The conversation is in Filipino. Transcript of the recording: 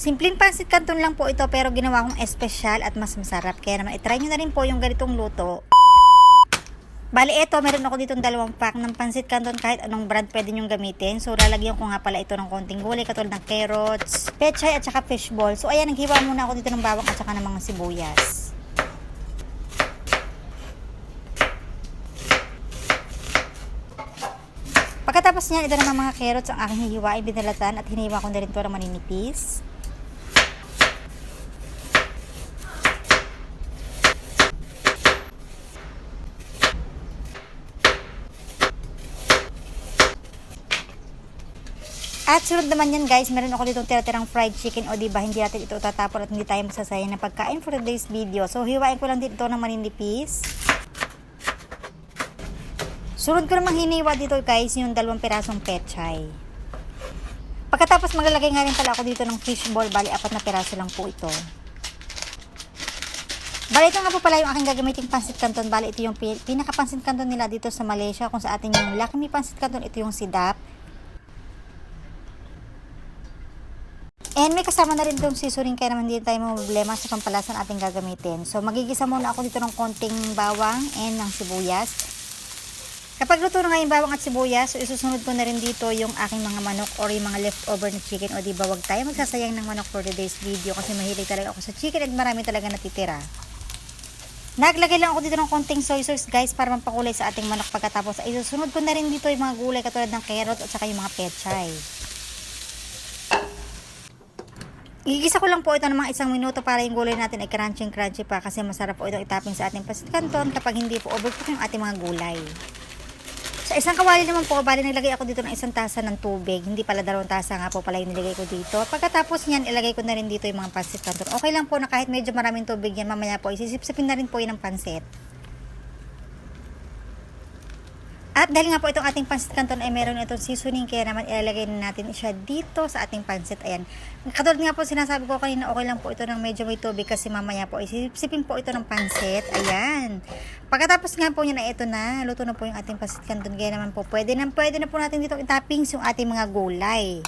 Simpleng pansit canton lang po ito pero ginawa kong espesyal at mas masarap. Kaya naman itry nyo na rin po yung ganitong luto. Bali, ito, meron ako ditong dalawang pack ng pansit canton kahit anong brand pwede nyong gamitin. So, lalagyan ko nga pala ito ng konting gulay katulad ng carrots, pechay at saka fishball. So, ayan, naghiwa muna ako dito ng bawang at saka ng mga sibuyas. Pagkatapos niyan, ito naman mga carrots ang aking hihiwain, binalatan at hiniwa ko na rin ito ng maninipis. At sunod naman yan guys, meron ako ditong tira-tirang fried chicken o diba hindi natin ito tatapon at hindi tayo masasayang ng pagkain for today's video. So hiwain ko lang din ito ng maninipis. Sunod ko namang hiniwa dito guys yung dalawang pirasong pechay. Pagkatapos maglalagay nga rin pala ako dito ng fishball, bali apat na piraso lang po ito. Bali ito nga po pala yung aking gagamitin pansit canton. Bali ito yung pi- pinaka-pansit canton nila dito sa Malaysia. Kung sa atin yung Lakmi pansit canton, ito yung sidap. And may kasama na rin itong seasoning kaya naman hindi tayo problema sa pampalasa na ating gagamitin. So magigisa muna ako dito ng konting bawang and ng sibuyas. Kapag luto na nga yung bawang at sibuyas, so isusunod ko na rin dito yung aking mga manok or yung mga leftover na chicken. O di ba wag tayo magsasayang ng manok for today's video kasi mahilig talaga ako sa chicken at marami talaga natitira. Naglagay lang ako dito ng konting soy sauce guys para mampakulay sa ating manok pagkatapos ay susunod ko na rin dito yung mga gulay katulad ng carrot at saka yung mga pechay. Igigisa ko lang po ito ng mga isang minuto para yung gulay natin ay crunchy crunchy pa kasi masarap po ito itapping sa ating pasit canton kapag hindi po overcook yung ating mga gulay. Sa isang kawali naman po, bali naglagay ako dito ng isang tasa ng tubig. Hindi pala dalawang tasa nga po pala yung nilagay ko dito. Pagkatapos niyan, ilagay ko na rin dito yung mga pansit canton. Okay lang po na kahit medyo maraming tubig yan, mamaya po isisipsipin na rin po yun ng pansit. At dahil nga po itong ating pansit canton ay meron itong seasoning kaya naman ilalagay na natin siya dito sa ating pansit. Ayan. Katulad nga po sinasabi ko kanina okay lang po ito ng medyo may tubig kasi mamaya po isipsipin po ito ng pansit. Ayan. Pagkatapos nga po niya na ito na, luto na po yung ating pansit canton. Kaya naman po pwede na, pwede na po natin dito itappings yung ating mga gulay.